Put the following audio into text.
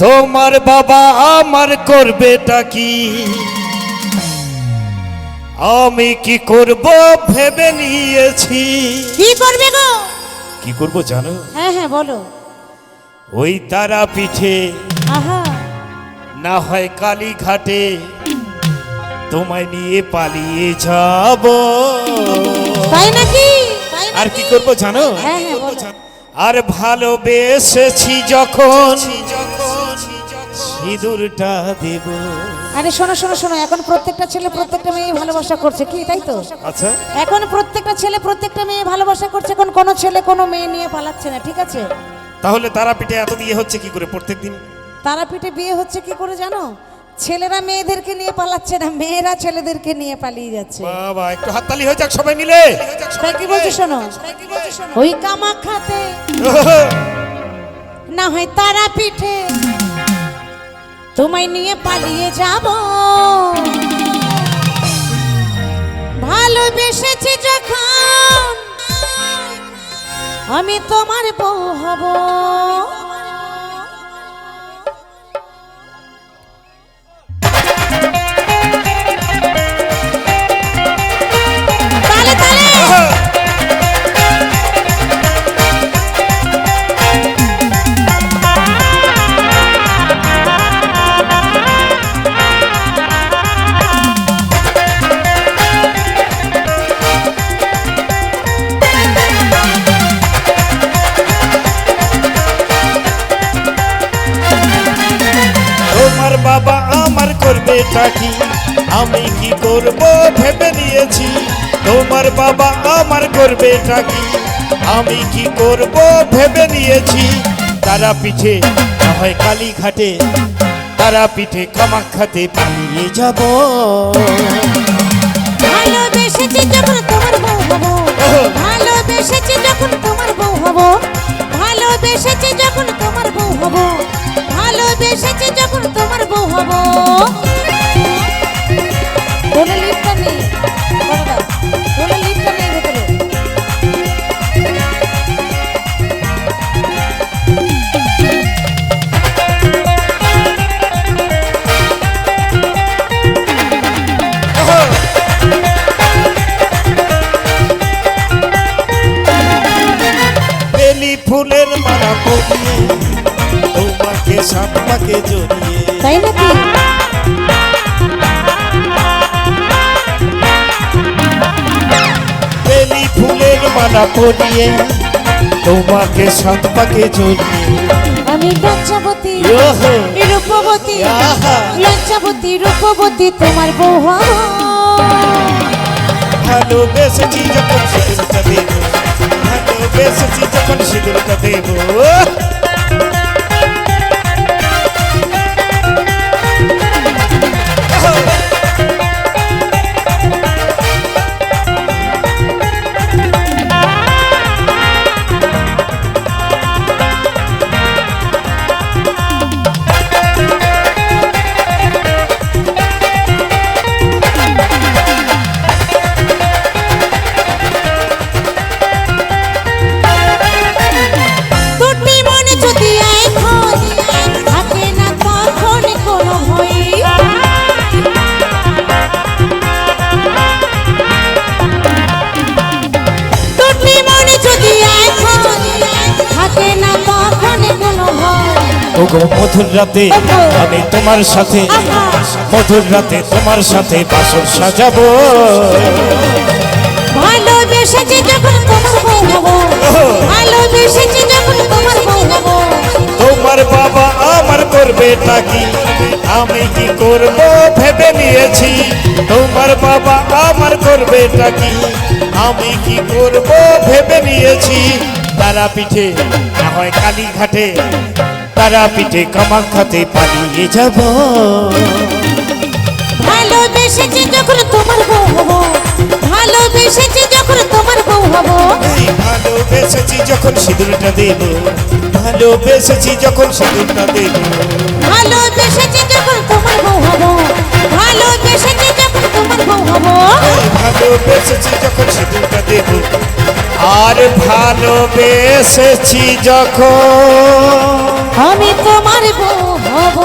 তোমার বাবা আমার করবেটা কি? আমি কি করব ভেবে নিয়েছি। কি করবে গো? কি করব জানো? হ্যাঁ হ্যাঁ বলো। ওই তারা পিঠে আহা। না হয় কালীঘাটে তোমায় নিয়ে পালিয়ে যাব। তাই নাকি? আর কি করব জানো? হ্যাঁ হ্যাঁ বলো। আর ভালোবেসেছি যখন সিঁদুরটা দেব। আরে শোনো শোনো শোনো এখন প্রত্যেকটা ছেলে প্রত্যেকটা মেয়ে ভালোবাসা করছে। কি তাই তো? আচ্ছা। এখন প্রত্যেকটা ছেলে প্রত্যেকটা মেয়ে ভালোবাসা করছে এখন কোনো ছেলে কোনো মেয়ে নিয়ে পালাচ্ছে না ঠিক আছে? তাহলে তারাপীঠে এত বিয়ে হচ্ছে কি করে প্রত্যেকদিন? তারাপীঠে বিয়ে হচ্ছে কি করে জানো? ছেলেরা মেয়েদেরকে নিয়ে পালাচ্ছে না মেয়েরা ছেলেদেরকে নিয়ে পালিয়ে যাচ্ছে। বাবা একটু হাততালি হয়ে যাক সবাই মিলে। তাই কি বলছি শোনো? ওই কামাখাতে না হয় তারা পিঠে তোমায় নিয়ে পালিয়ে যাব। ভালোবেসেছি যখন আমি তোমার বউ হব। করবে কি? আমি কি করব? ভেবে নিয়েছি। তোমার বাবা আমার করবে কি? আমি কি করব? ভেবে নিয়েছি। তারা পিঠে না হয় কালীঘাটে তারা পিঠে কামাখ্যাতে পালিয়ে যাব। ভালোবেসেছি যখন তোমার বউ হব ভালোবেসেছি যখন তোমার বউ হব ভালোবেসেছি যখন তোমার বউ হব ভালোবেসেছি যখন তোমার বউ হব। ফুলের মালা পরিয়ে তোমাকে সাতটাকে জড়িয়ে তাই নাকি বেলি ফুলের মালা পরিয়ে তোমাকে সাত পাকে জড়িয়ে আমি লজ্জাবতী। রূপবতী। লজ্জাবতী রূপবতী তোমার বউ ভালোবেসেছি যখন সিঁদুরটা ভালোবেসেছি যখন সিঁদুরটা দেব। ওগো মধুর রাতে আমি তোমার সাথে মধুর রাতে তোমার সাথে বাসর সাজাবো। ভালোবেসেছি যখন তোমার বউ ভালোবেসেছি যখন তোমার বউ তোমার বাবা আমার করবে কি? আমি কি করব ভেবে নিয়েছি? তোমার বাবা আমার করবে কি? আমি কি করব ভেবে নিয়েছি? তারা পিঠে হয় কালীঘাটে। তারা পিঠে কামাখ্যাতে পালিয়ে যাব। ভালোবেসেছি যখন তোমার বউ হব ভালোবেসেছি যখন তোমার বউ হব। ভালোবেসেছি যখন সিঁদুরটা দেব ভালোবেসেছি যখন সিঁদুরটা দেব। ভালোবেসেছি যখন তোমার বউ হব ভালোবেসেছি যখন তোমার বউ হব। ভালোবেসেছি যখন সিঁদুরটা দেব। আর ভালোবেসেছি যখন আমি তোমার হব।